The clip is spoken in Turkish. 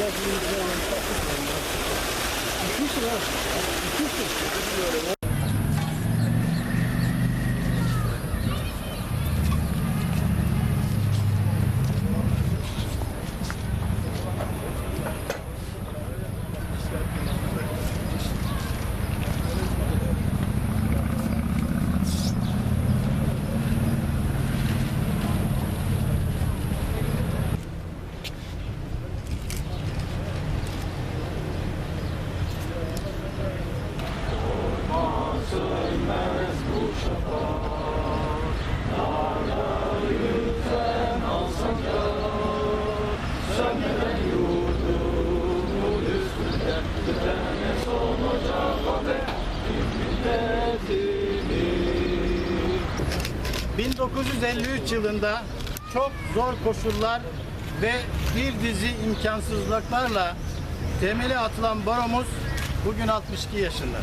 я не знаю. Еще раз. 1953 yılında çok zor koşullar ve bir dizi imkansızlıklarla temeli atılan baromuz bugün 62 yaşında.